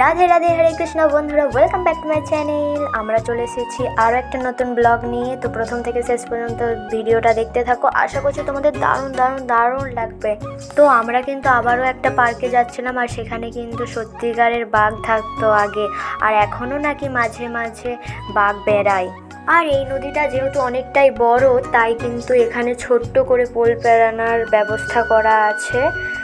রাধে রাধে, হরে কৃষ্ণ বন্ধুরা welcome back to my channel আমরা চলে এসেছি আরও একটা নতুন ব্লগ নিয়ে। তো প্রথম থেকে শেষ পর্যন্ত ভিডিওটা দেখতে থাকো। আশা করছি তোমাদের দারুণ দারুণ দারুণ লাগবে। তো আমরা কিন্তু আবারও একটা পার্কে যাচ্ছিলাম আর সেখানে কিন্তু সত্যিকারের বাঘ থাকতো আগে। আর এখনও নাকি মাঝে মাঝে বাঘ বেড়ায়। আর এই নদীটা যেহেতু অনেকটাই বড়, তাই কিন্তু এখানে ছোট্ট করে পোল পেরানোর ব্যবস্থা করা আছে।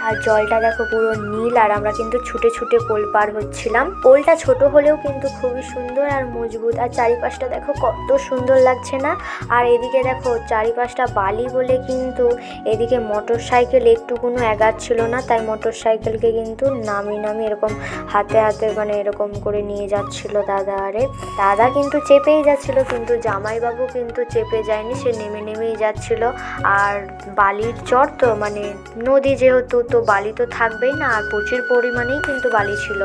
আর জলটা দেখো পুরো নীল, আর আমরা কিন্তু ছুটে ছুটে পোল পার হচ্ছিলাম। পোলটা ছোট হলেও কিন্তু খুবই সুন্দর আর মজবুত। আর চারিপাশটা দেখো কত সুন্দর লাগছে না? আর এদিকে দেখো চারিপাশটা বালি বলে কিন্তু এদিকে মোটর সাইকেল একটুকুনো এগাচ্ছিল না, তাই মোটর সাইকেলকে কিন্তু নামি নামি এরকম হাতে হাতে মানে এরকম করে নিয়ে যাচ্ছিল দাদা আরে। দাদা কিন্তু চেপেই যাচ্ছিল, কিন্তু জামাইবাবু কিন্তু চেপে যায়নি, সে নেমে নেমেই যাচ্ছিল। আর বালির চর তো মানে নদী যেহেতু, তো বালি তো থাকবেই না, আর প্রচুর পরিমাণেই কিন্তু বালি ছিল।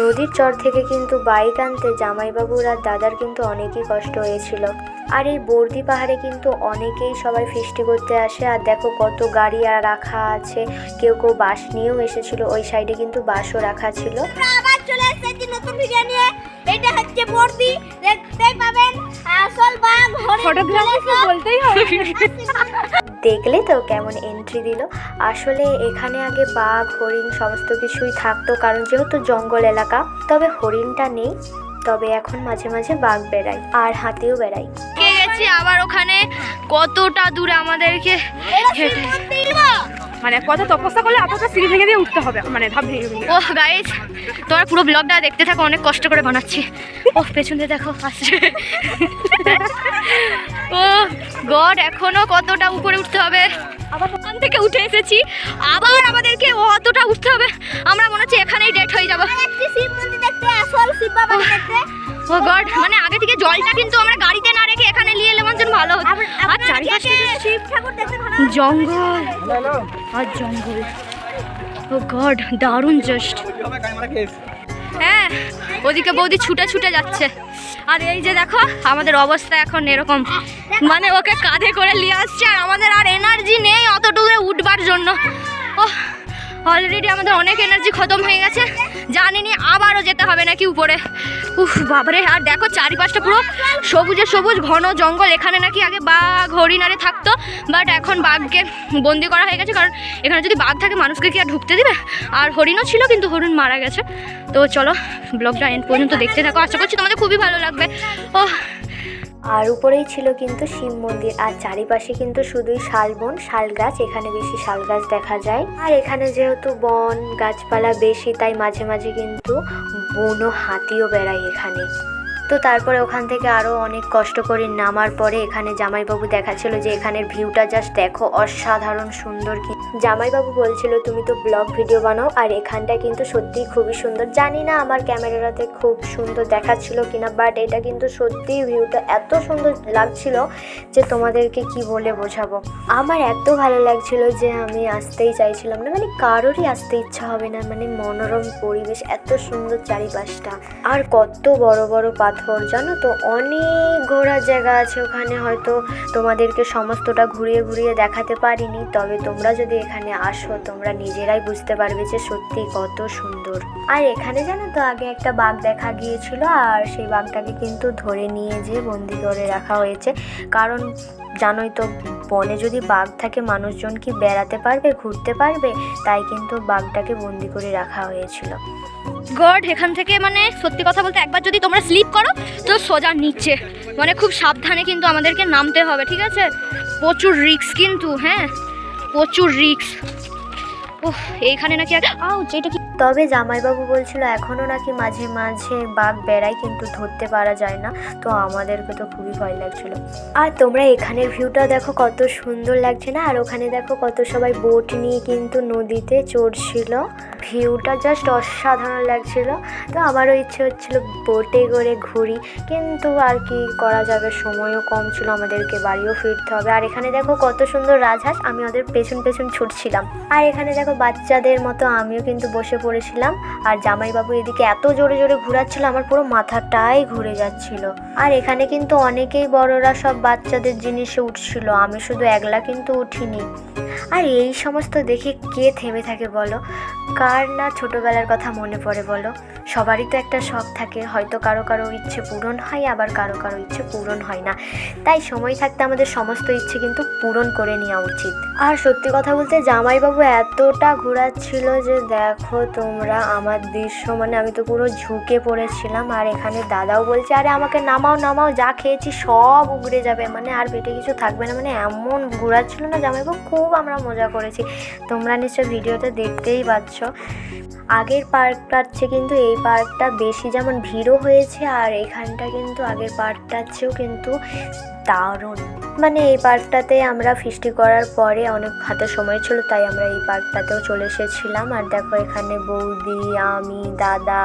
নদীর চর থেকে কিন্তু বাইক আনতে জামাইবাবুর আর দাদার কিন্তু অনেকই কষ্ট হয়েছিল। আর এই বর্দি পাহাড়ে কিন্তু অনেকেই সবাই ফিস্টি করতে আসে। আর দেখো কত গাড়ি আর রাখা আছে। কেউ কেউ বাস নিয়েও এসেছিল, ওই সাইডে কিন্তু বাসও রাখা ছিল। আবার চলে এসেছি নতুন নিয়ে। এটা হচ্ছে বর্দি দেখতেই পাবেন আসল বাঘ হরিণ ফটোগ্রাফি বলতেই হবে। দেখলে তো কেমন এন্ট্রি দিল। আসলে এখানে আগে বাঘ হরিণ সমস্ত কিছুই থাকতো কারণ যেহেতু জঙ্গল এলাকা তবে হরিণটা নেই। তবে এখন মাঝে মাঝে বাঘ বেড়ায় আর হাতিও বেড়ায়। কে গেছি? আবার ওখানে কতটা দূরে আমাদেরকে মানে কত তপস্যা করলে এতটা সিঁড়ি ভেঙে দিয়ে উঠতে হবে মানে ধাপ ভেঙে ও গাইস তোমরা পুরো ব্লগটা দেখতে থাকো অনেক কষ্ট করে বানাচ্ছি। ও পেছন দিয়ে দেখো আসছে। ও গড এখনও কতটা উপরে উঠতে হবে? আবার ওখান থেকে উঠে এসেছি আবার আমাদেরকে অতটা উঠতে হবে। আমরা মনে হচ্ছে এখানেই ডেট হয়ে যাব। ও গড মানে আগে থেকে জলটা কিন্তু আমরা গাড়িতে না রেখে এখানে নিয়ে এলে মানে ভালো হতো। জঙ্গল। আর জঙ্গল। ও গড দারুণ জাস্ট। হ্যাঁ ওদিকে বৌদি ছুটে ছুটে যাচ্ছে। আর এই যে দেখো আমাদের অবস্থা এখন এরকম। মানে ওকে কাঁধে করে নিয়ে আসছে আর আমাদের আর এনার্জি নেই অতটুকু দূরে উঠবার জন্য। ও অলরেডি আমাদের অনেক এনার্জি খতম হয়ে গেছে। জানিনি আবারও যেতে হবে নাকি উপরে। উফ, বাবারে, আর দেখো চারিপাশটা পুরো সবুজে সবুজ, ঘন জঙ্গল। এখানে নাকি আগে বাঘ হরিণ আরে থাকতো বাট এখন বাঘকে বন্দি করা হয়ে গেছে, কারণ এখানে যদি বাঘ থাকে, মানুষকে কি আর ঢুকতে দিবে? আর হরিণও ছিল, কিন্তু হরিণ মারা গেছে। তো চলো ব্লগটা এন্ড পর্যন্ত দেখতে থাকো। আশা করছি তোমাদের খুবই ভালো লাগবে। ও আর উপরেই ছিল কিন্তু শিব মন্দির, আর চারিপাশে কিন্তু শুধুই শালবন শাল গাছ, এখানে বেশি শাল গাছ দেখা যায়। আর এখানে যেহেতু বন, গাছপালা বেশি, তাই মাঝে মাঝে কিন্তু বনো হাতিও বেড়ায় এখানে। তো তারপরে ওখান থেকে আরও অনেক কষ্ট করে নামার পরে এখানে জামাইবাবু দেখাচ্ছিল যে এখানের ভিউটা জাস্ট দেখো, অসাধারণ সুন্দর কি। জামাইবাবু বলছিল, তুমি তো ব্লগ ভিডিও বানাও, আর এখানটা কিন্তু সত্যিই খুবই সুন্দর। জানি না আমার ক্যামেরাতে খুব সুন্দর দেখাচ্ছিল কিনা বাট এটা কিন্তু সত্যিই ভিউটা এত সুন্দর লাগছিল যে তোমাদেরকে কি বলে বোঝাবো। আমার এত ভালো লাগছিল যে আমি আসতেই চাইছিলাম না মানে কারোরই আসতে ইচ্ছা হবে না মানে মনোরম পরিবেশ, এত সুন্দর চারিপাশটা। আর কত বড় বড় পাথর জানো তো? অনেক ঘোরার জায়গা আছে ওখানে, হয়তো তোমাদেরকে সমস্তটা ঘুরিয়ে ঘুরিয়ে দেখাতে পারিনি। তবে তোমরা যদি এখানে আসো, তোমরা নিজেরাই বুঝতে পারবে যে সত্যি কত সুন্দর। আর এখানে জানো তো, আগে একটা বাঘ দেখা গিয়েছিল, আর সেই বাঘটাকে কিন্তু ধরে নিয়ে যেয়ে বন্দি করে রাখা হয়েছে। কারণ জানোই তো, বনে যদি বাঘ থাকে, মানুষজন কি বেড়াতে পারবে, ঘুরতে পারবে? তাই কিন্তু বাঘটাকে বন্দি করে রাখা হয়েছিল। গড, এখান থেকে মানে সত্যি কথা বলতে একবার যদি তোমরা স্লিপ করো, তো সোজা নিচে। মানে খুব সাবধানে কিন্তু আমাদেরকে নামতে হবে, ঠিক আছে? প্রচুর রিক্স কিন্তু হ্যাঁ? প্রচুর রিক্স ও এইখানে নাকি আউ যেটা কি তবে জামাইবাবু বলছিল এখনও নাকি মাঝে মাঝে বাঘ বেড়ায়, কিন্তু ধরতে পারা যায় না। তো আমাদেরকে তো খুবই ভয় লাগছিল। আর তোমরা এখানের ভিউটা দেখো, কত সুন্দর লাগছে না? আর ওখানে দেখো, কত সবাই বোট নিয়ে কিন্তু নদীতে চড়ছিল। ভিউটা জাস্ট অসাধারণ লাগছিল। তো আমারও ইচ্ছে হচ্ছিল বোটে করে ঘুরি, কিন্তু আর কি করা যাবে? সময়ও কম ছিল, আমাদেরকে বাড়িও ফিরতে হবে। আর এখানে দেখো কত সুন্দর রাজহাঁস, আমি ওদের পেছন পেছন ছুটছিলাম। আর এখানে দেখো বাচ্চাদের মতো আমিও কিন্তু বসে পড়েছিলাম। আর জামাইবাবু এদিকে এত জোরে জোরে ঘোরাচ্ছিল, আমার পুরো মাথাটাই ঘুরে যাচ্ছিল। আর এখানে কিন্তু অনেকেই বড়রা সব বাচ্চাদের জিনিসে উঠছিল, আমি শুধু একলা কিন্তু উঠিনি। আর এই সমস্ত দেখে কে থেমে থাকে বলো? কার না ছোটবেলার কথা মনে পড়ে বলো? সবারই তো একটা শখ থাকে, হয়তো কারও কারও ইচ্ছে পূরণ হয়, আবার কারও কারও ইচ্ছে পূরণ হয় না। তাই সময় থাকতে আমাদের সমস্ত ইচ্ছে কিন্তু পূরণ করে নেওয়া উচিত। আর সত্যি কথা বলতে, জামাইবাবু এতটা ঘোরাচ্ছিল যে দেখো তোমরা আমার দৃশ্য মানে আমি তো পুরো ঝুঁকে পড়েছিলাম। আর এখানে দাদাও বলছে, আরে আমাকে নামাও নামাও, যা খেয়েছি সব উগড়ে যাবে। মানে আর পেটে কিছু থাকবে না মানে এমন ঘোরাচ্ছিল না জামাইবাবু, খুব আমরা মজা করেছি। তোমরা নিশ্চয় ভিডিওতে দেখতেই পাচ্ছ। আগের পার্কটার চেয়ে কিন্তু এই পার্কটা বেশি যেমন ভিড়ও হয়েছে, আর এখানটা কিন্তু আগের পার্কটার চেয়েও কিন্তু দারুণ। মানে এই পার্কটাতে আমরা ফিস্টি করার পরে অনেক হাতে সময় ছিল, তাই আমরা এই পার্কটাতেও চলে এসেছিলাম। আর দেখো এখানে বৌদি, আমি, দাদা,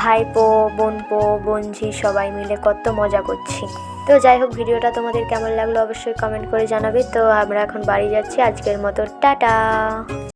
ভাইপো, বোনপো, বোনঝি সবাই মিলে কত মজা করছি। তো যাই হোক, ভিডিওটা তোমাদের কেমন লাগল অবশ্যই কমেন্ট করে জানাবে। তো আমরা এখন বাড়ি যাচ্ছি। আজকের মতো টাটা।